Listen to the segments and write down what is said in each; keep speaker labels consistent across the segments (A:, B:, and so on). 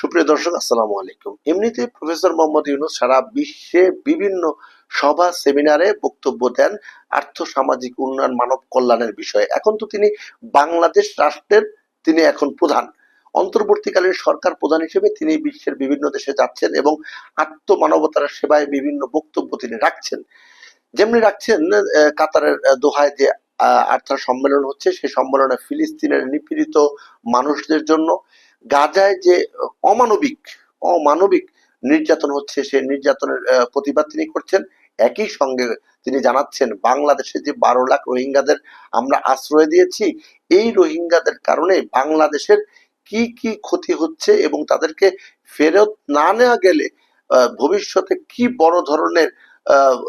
A: সুপ্রিয় দর্শক, আসসালামু আলাইকুম। এমনিতে প্রফেসর মোহাম্মদ ইউনুস সারা বিশ্বে বিভিন্ন সভা, সেমিনারে বক্তব্য দেন আর্থ সামাজিক উন্নয়ন, মানব কল্যাণের বিষয়ে। এখন তো তিনি বাংলাদেশ রাষ্ট্রের তিনি এখন প্রধান। অন্তর্বর্তীকালীন সরকার প্রধান হিসেবে তিনি বিশ্বের বিভিন্ন দেশে যাচ্ছেন এবং আত্মমানবতার সেবায় বিভিন্ন বক্তব্য তিনি রাখছেন। যেমনি রাখছেন কাতারের দোহায় যে আর্থার সম্মেলন হচ্ছে সেই সম্মেলনে ফিলিস্তিনের নিপীড়িত মানুষদের জন্য গাজায় যে অমানবিক অমানবিক নির্যাতন হচ্ছে, সেই নির্যাতনের প্রতিবাদ তিনি করছেন। একই সঙ্গে তিনি জানাচ্ছেন, বাংলাদেশে যে বারো লাখ রোহিঙ্গাদের আমরা আশ্রয় দিয়েছি, এই রোহিঙ্গাদের কারণে বাংলাদেশের কি কি ক্ষতি হচ্ছে এবং তাদেরকে ফেরত না নেওয়া গেলে ভবিষ্যতে কি বড় ধরনের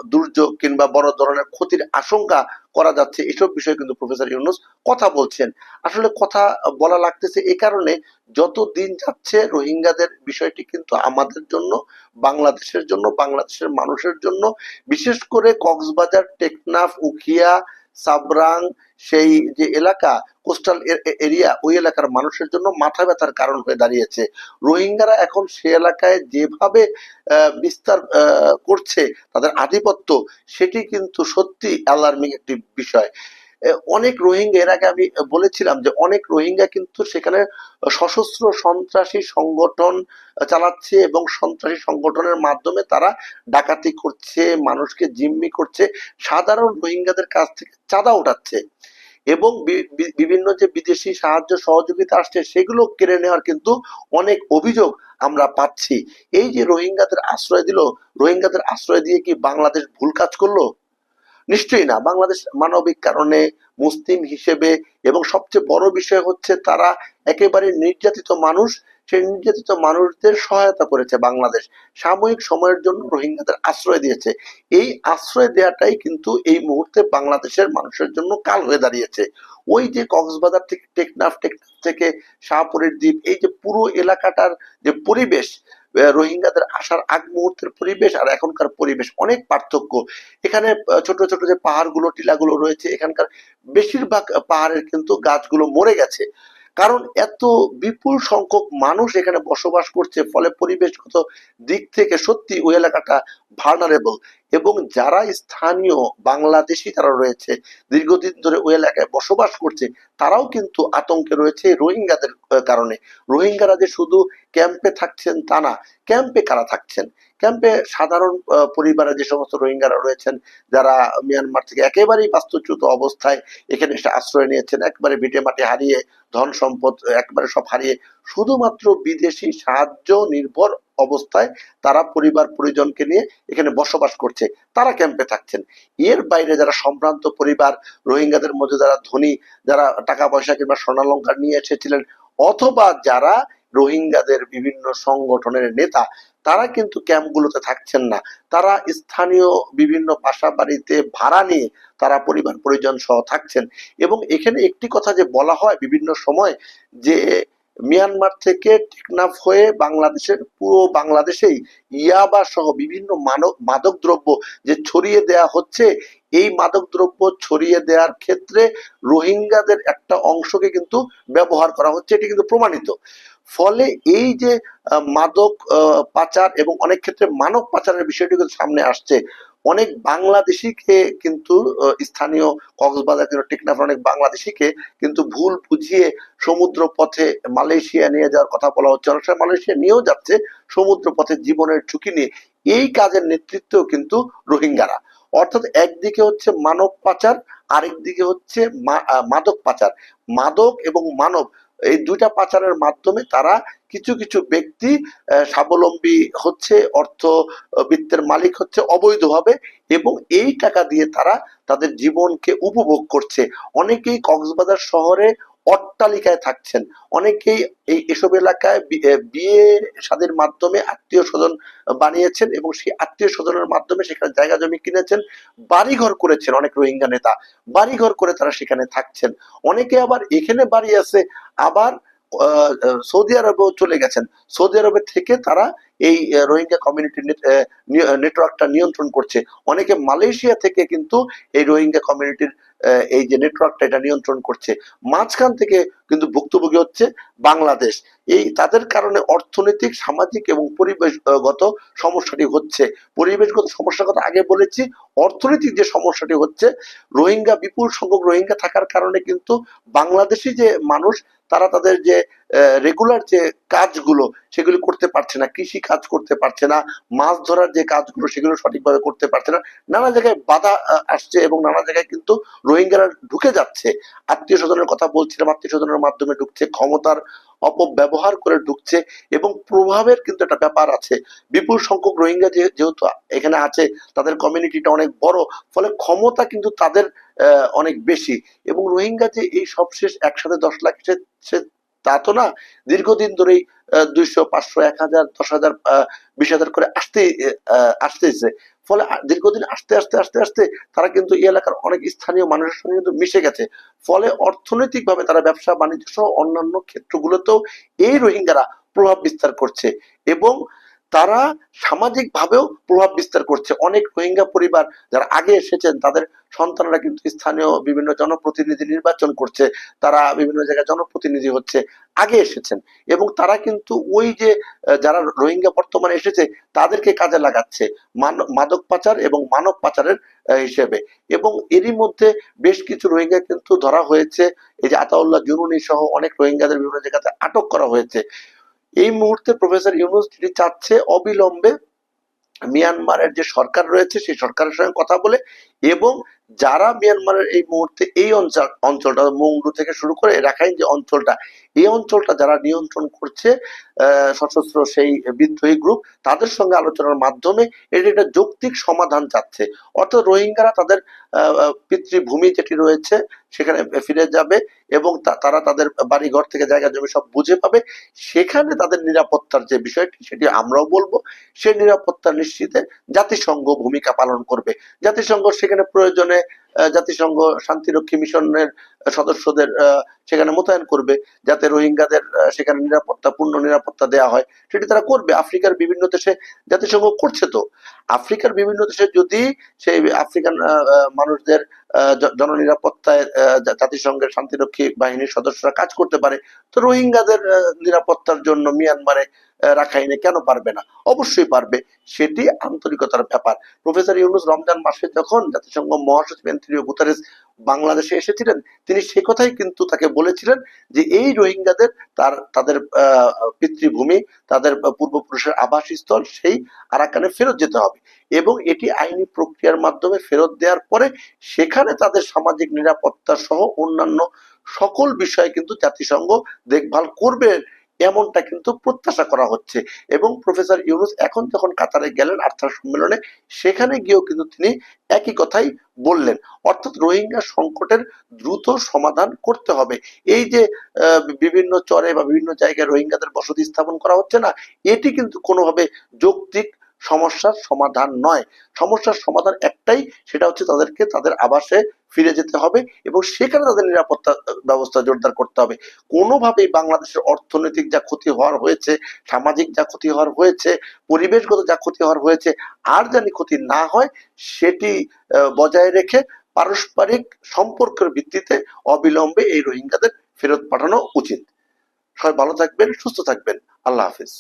A: দুর্যোগ কিংবা বড় ধরনের ক্ষতির আশঙ্কা করা যাচ্ছে, এসব বিষয়ে কিন্তু প্রফেসর ইউনুস কথা বলছেন। আসলে কথা বলা লাগতেছে এ কারণে যত দিন যাচ্ছে রোহিঙ্গাদের বিষয়টি কিন্তু আমাদের জন্য, বাংলাদেশের জন্য, বাংলাদেশের মানুষের জন্য, বিশেষ করে কক্সবাজার, টেকনাফ, উখিয়া সাবরাং সেই যে এলাকা কোস্টাল এরিয়া ওই এলাকার মানুষের জন্য মাথা ব্যথার কারণ হয়ে দাঁড়িয়েছে। রোহিঙ্গারা এখন সে এলাকায় যেভাবে বিস্তার করছে, তাদের আধিপত্য, সেটি কিন্তু সত্যি অ্যালার্মিং একটি বিষয়। অনেক রোহিঙ্গা, এর আগে আমি বলেছিলাম যে অনেক রোহিঙ্গা কিন্তু সেখানে সশস্ত্র সন্ত্রাসী সংগঠন চালাচ্ছে এবং সন্ত্রাসী সংগঠনের মাধ্যমে তারা ডাকাতি করছে, মানুষকে জিম্মি করছে, সাধারণ রোহিঙ্গাদের কাছ থেকে চাঁদা উঠাচ্ছে এবং বিভিন্ন যে বিদেশি সাহায্য সহযোগিতা আসছে সেগুলো কেড়ে নেওয়ার কিন্তু অনেক অভিযোগ আমরা পাচ্ছি। এই যে রোহিঙ্গাদের আশ্রয় দিল, রোহিঙ্গাদের আশ্রয় দিয়ে কি বাংলাদেশ ভুল কাজ করল? নিশ্চয়ই না। বাংলাদেশ মানবিক কারণে মুসলিম হিসেবে এবং সবচেয়ে বড় বিষয় হচ্ছে তারা একেবারে নির্যাতিত মানুষ। সেই নির্যাতিত মানুষদের সহায়তা করেছে বাংলাদেশ। সাময়িক সময়ের জন্য রোহিঙ্গাদের আশ্রয় দিয়েছে। এই আশ্রয় দেওয়াটাই কিন্তু এই মুহূর্তে বাংলাদেশের মানুষের জন্য কাল হয়ে দাঁড়িয়েছে। ওই যে কক্সবাজার থেকে টেকনাফ টেকনাফ থেকে শাহপুরের দ্বীপ, এই যে পুরো এলাকাটার যে পরিবেশ রোহিঙ্গাদের আসার আগ মুহূর্তের পরিবেশ আর এখনকার পরিবেশ অনেক পার্থক্য। এখানে ছোট ছোট যে পাহাড়গুলো, টিলাগুলো রয়েছে, এখানকার বেশিরভাগ পাহাড়ের কিন্তু গাছগুলো মরে গেছে। কারণ এত বিপুল সংখ্যক মানুষ এখানে বসবাস করছে, ফলে পরিবেশগত দিক থেকে সত্যি ওই এলাকাটা ভার্নারেবল এবং যারা স্থানীয় বাংলাদেশি তারা রয়েছে, দীর্ঘদিন ধরে ওই এলাকায় বসবাস করছে, তারাও কিন্তু আতঙ্কে রয়েছে রোহিঙ্গাদের কারণে। রোহিঙ্গারা যে শুধু ক্যাম্পে থাকছেন তা না, ক্যাম্পে কারা থাকছেন? ক্যাম্পে সাধারণ পরিবারে যে সমস্ত রোহিঙ্গারা রয়েছেন, যারা মিয়ানমার থেকে একেবারেই বাস্তুচ্যুত অবস্থায় এখানে এসে আশ্রয় নিয়েছেন, একবারে ভিটে মাটি হারিয়ে ধন সম্পদ একবারে সব হারিয়ে শুধুমাত্র বিদেশি সাহায্য নির্ভর অবস্থায় তারা পরিবার পরিজনকে নিয়ে এখানে বসবাস করছে, তারা ক্যাম্পে থাকছেন। এর বাইরে যারা সম্ভ্রান্ত পরিবার, রোহিঙ্গাদের মধ্যে যারা ধনী, যারা টাকা পয়সা কিংবা স্বর্ণালঙ্কার নিয়ে এসেছিলেন, অথবা যারা রোহিঙ্গাদের বিভিন্ন সংগঠনের নেতা, তারা কিন্তু ক্যাম্পগুলোতে থাকছেন না। তারা স্থানীয় বিভিন্ন বাসা বাড়িতে ভাড়া নিয়ে তারা পরিবার পরিজন সহ থাকছেন। এবং এখানে একটি কথা যে বলা হয় বিভিন্ন সময় যে মিয়ানমার থেকে টেকনাফ হয়ে বাংলাদেশের, পুরো বাংলাদেশেই ইয়াবা সহ বিভিন্ন মানব মাদক দ্রব্য যে ছড়িয়ে দেয়া হচ্ছে, এই মাদক দ্রব্য ছড়িয়ে দেওয়ার ক্ষেত্রে রোহিঙ্গাদের একটা অংশকে কিন্তু ব্যবহার করা হচ্ছে। এটি কিন্তু প্রমাণিত। ফলে এই যে মাদক পাচার এবং অনেক ক্ষেত্রে মানব পাচারের বিষয়টি কিন্তু সামনে আসছে। অনেক বাংলাদেশিকে কিন্তু স্থানীয় কক্সবাজার কিংবা টেকনাফের অনেক বাংলাদেশিকে কিন্তু ভুল বুঝিয়ে সমুদ্র পথে মালয়েশিয়া নিয়ে যাওয়ার কথা বলা হচ্ছে। অনেক সময় মালয়েশিয়া নিয়েও যাচ্ছে সমুদ্র পথে জীবনের ঝুঁকি নিয়ে। এই কাজের নেতৃত্ব কিন্তু রোহিঙ্গারা। অর্থাৎ একদিকে হচ্ছে মানব পাচার আরেক দিকে হচ্ছে মাদক পাচার। মাদক এবং মানব এই দুইটা পাচারের মাধ্যমে তারা কিছু কিছু ব্যক্তি স্বাবলম্বী হচ্ছে, অর্থ বৃত্তের মালিক হচ্ছে অবৈধভাবে এবং এই টাকা দিয়ে তারা তাদের জীবনকে উপভোগ করছে। অনেকেই কক্সবাজার শহরে অট্টালিকায় থাকছেন। অনেকেই এই এসব এলাকায় বিয়ে শাদীর মাধ্যমে আত্মীয় স্বজন বানিয়েছেন এবং সেই আত্মীয় স্বজনের মাধ্যমে সেখানে জায়গা জমি কিনেছেন, বাড়িঘর করেছেন অনেক রোহিঙ্গা নেতা। বাড়িঘর করে তারা সেখানে থাকছেন। অনেকে আবার এখানে বাড়ি আছে, আবার সৌদি আরবেও চলে গেছেন। সৌদি আরবে থেকে তারা এই রোহিঙ্গা কমিউনিটি নেটওয়ার্কটা নিয়ন্ত্রণ করছে। অনেকে মালয়েশিয়া থেকে কিন্তু এই রোহিঙ্গা কমিউনিটির এই যে নেটওয়ার্কটা এটা নিয়ন্ত্রণ করছে। মাঝখান থেকে কিন্তু ভুক্তভোগী হচ্ছে বাংলাদেশ। এই তাদের কারণে অর্থনৈতিক, সামাজিক এবং পরিবেশগত সমস্যাটি হচ্ছে। পরিবেশগত সমস্যার কথা আগে বলেছি, অর্থনৈতিক যে সমস্যাটি হচ্ছে, রোহিঙ্গা, বিপুল সংখ্যক রোহিঙ্গা থাকার কারণে কিন্তু বাংলাদেশি যে মানুষ, তারা তাদের যে রেগুলার যে কাজগুলো সেগুলো করতে পারছে না, কৃষি কাজ করতে পারছে না, মাছ ধরার যে কাজগুলো সেগুলো সঠিকভাবে করতে পারছে না, নানা জায়গায় বাধা আসছে এবং নানা জায়গায় কিন্তু রোহিঙ্গারা ঢুকে যাচ্ছে। আত্মীয় স্বজনের কথা বলছিলাম, আত্মীয় স্বজনের মাধ্যমে ঢুকছে, ক্ষমতার অপব্যবহার করে ঢুকছে এবং প্রভাবের কিন্তু একটা ব্যাপার আছে। বিপুল সংখ্যক রোহিঙ্গা যেহেতু এখানে আছে, তাদের কমিউনিটিটা অনেক বড়, ফলে ক্ষমতা কিন্তু তাদের অনেক বেশি। এবং রোহিঙ্গা যে এই সবশেষ একসাথে দশ লাখ তা তো না, দীর্ঘদিন ধরেই দুইশো, পাঁচশো, এক হাজার, দশ হাজার বিশ হাজার করে আসতে আসতেছে। ফলে দীর্ঘদিন আসতে আসতে আসতে আসতে তারা কিন্তু এই এলাকার অনেক স্থানীয় মানুষের সঙ্গে কিন্তু মিশে গেছে। ফলে অর্থনৈতিকভাবে তারা ব্যবসা, বাণিজ্য সহ অন্যান্য ক্ষেত্রগুলোতেও এই রোহিঙ্গারা প্রভাব বিস্তার করছে এবং তারা সামাজিক ভাবেও প্রভাব বিস্তার করছে। অনেক রোহিঙ্গা পরিবার যারা আগে এসেছেন, তাদের সন্তানরা কিন্তু স্থানীয় বিভিন্ন জনপ্রতিনিধি নির্বাচন করছে। তারা বিভিন্ন জায়গায় জনপ্রতিনিধি হচ্ছে, আগে এসেছেন। এবং তারা কিন্তু ওই যে যারা রোহিঙ্গা বর্তমানে এসেছে, তাদেরকে কাজে লাগাচ্ছে মাদক পাচার এবং মানব পাচারের হিসেবে। এবং এরই মধ্যে বেশ কিছু রোহিঙ্গা কিন্তু ধরা হয়েছে। এই যে আতাউল্লাহ জুনুনি সহ অনেক রোহিঙ্গাদের বিভিন্ন জায়গাতে আটক করা হয়েছে। এই মুহূর্তে প্রফেসর ইউনুস তিনি চাচ্ছে অবিলম্বে মিয়ানমারের যে সরকার রয়েছে, সেই সরকারের সঙ্গে কথা বলে এবং যারা মিয়ানমারের এই মুহূর্তে এই অঞ্চল, অঞ্চলটা মংডু থেকে শুরু করে রাখাইন যে অঞ্চলটা, এই অঞ্চলটা যারা নিয়ন্ত্রণ করছে সশস্ত্র সেই বিদ্রোহী গ্রুপ তাদের সঙ্গে আলোচনার মাধ্যমে এটি একটা যৌক্তিক সমাধান চাচ্ছে। অর্থাৎ রোহিঙ্গারা তাদের পিতৃভূমি যেটি রয়েছে, সেখানে ফিরে যাবে এবং তারা তাদের বাড়িঘর থেকে জায়গা জমি সব বুঝে পাবে। সেখানে তাদের নিরাপত্তার যে বিষয়টি, সেটি আমরাও বলব সেই নিরাপত্তা নিশ্চিতে জাতিসংঘ ভূমিকা পালন করবে। জাতিসংঘ সেখানে প্রয়োজনে জাতিসংঘ শান্তিরক্ষী মিশনের সদস্যদের সেখানে মোতায়েন করবে যাতে রোহিঙ্গাদের সেখানে নিরাপত্তা, পূর্ণ নিরাপত্তা দেওয়া হয়। সেটি তারা করবে। আফ্রিকার বিভিন্ন দেশে জাতিসংঘ করছে তো। আফ্রিকার বিভিন্ন দেশে যদি সেই আফ্রিকান মানুষদের জননিরাপত্তায় জাতিসংঘের শান্তিরক্ষী বাহিনীর সদস্যরা কাজ করতে পারে, তো রোহিঙ্গাদের নিরাপত্তার জন্য মিয়ানমারে রাখাইনে কেন পারবে না? অবশ্যই পারবে। সেটি আন্তরিকতার ব্যাপার। প্রফেসর ইউনুস রমজান মাসে যখন জাতিসংঘ মহাসচিব অ্যান্টনিও গুতারেস বাংলাদেশে এসেছিলেন, তিনি সে কথাই কিন্তু তাকে বলেছিলেন যে এই রোহিঙ্গাদের তার, তাদের পিতৃভূমি, তাদের পূর্বপুরুষের আবাসস্থল সেই আরাকানে ফেরত যেতে হবে। এবং এটি আইনি প্রক্রিয়ার মাধ্যমে ফেরত দেওয়ার পরে সেখানে তাদের সামাজিক নিরাপত্তা সহ অন্যান্য সকল বিষয়ে কিন্তু জাতিসংঘ দেখভাল করবে এমনটা কিন্তু প্রত্যাশা করা হচ্ছে। এবং প্রফেসর ইউনুস এখন যখন কাতারে গেলেন আর্থার সম্মেলনে, সেখানে গিয়েও কিন্তু তিনি একই কথাই বললেন। অর্থাৎ রোহিঙ্গা সংকটের দ্রুত সমাধান করতে হবে। এই যে বিভিন্ন চরে বা বিভিন্ন জায়গায় রোহিঙ্গাদের বসতি স্থাপন করা হচ্ছে না, এটি কিন্তু কোনোভাবে যৌক্তিক সমস্যার সমাধান নয়। সমস্যার সমাধান একটাই, সেটা হচ্ছে তাদেরকে তাদের আবাসে ফিরে যেতে হবে এবং সেখানে তাদের নিরাপত্তা ব্যবস্থা জোরদার করতে হবে। কোনোভাবেই বাংলাদেশের অর্থনৈতিক যা ক্ষতি হওয়ার হয়েছে, সামাজিক যা ক্ষতি হওয়ার হয়েছে, পরিবেশগত যা ক্ষতি হওয়ার হয়েছে, আর জানি ক্ষতি না হয়, সেটি বজায় রেখে পারস্পরিক সম্পর্কের ভিত্তিতে অবিলম্বে এই রোহিঙ্গাদের ফেরত পাঠানো উচিত। সবাই ভালো থাকবেন, সুস্থ থাকবেন। আল্লাহ হাফিজ।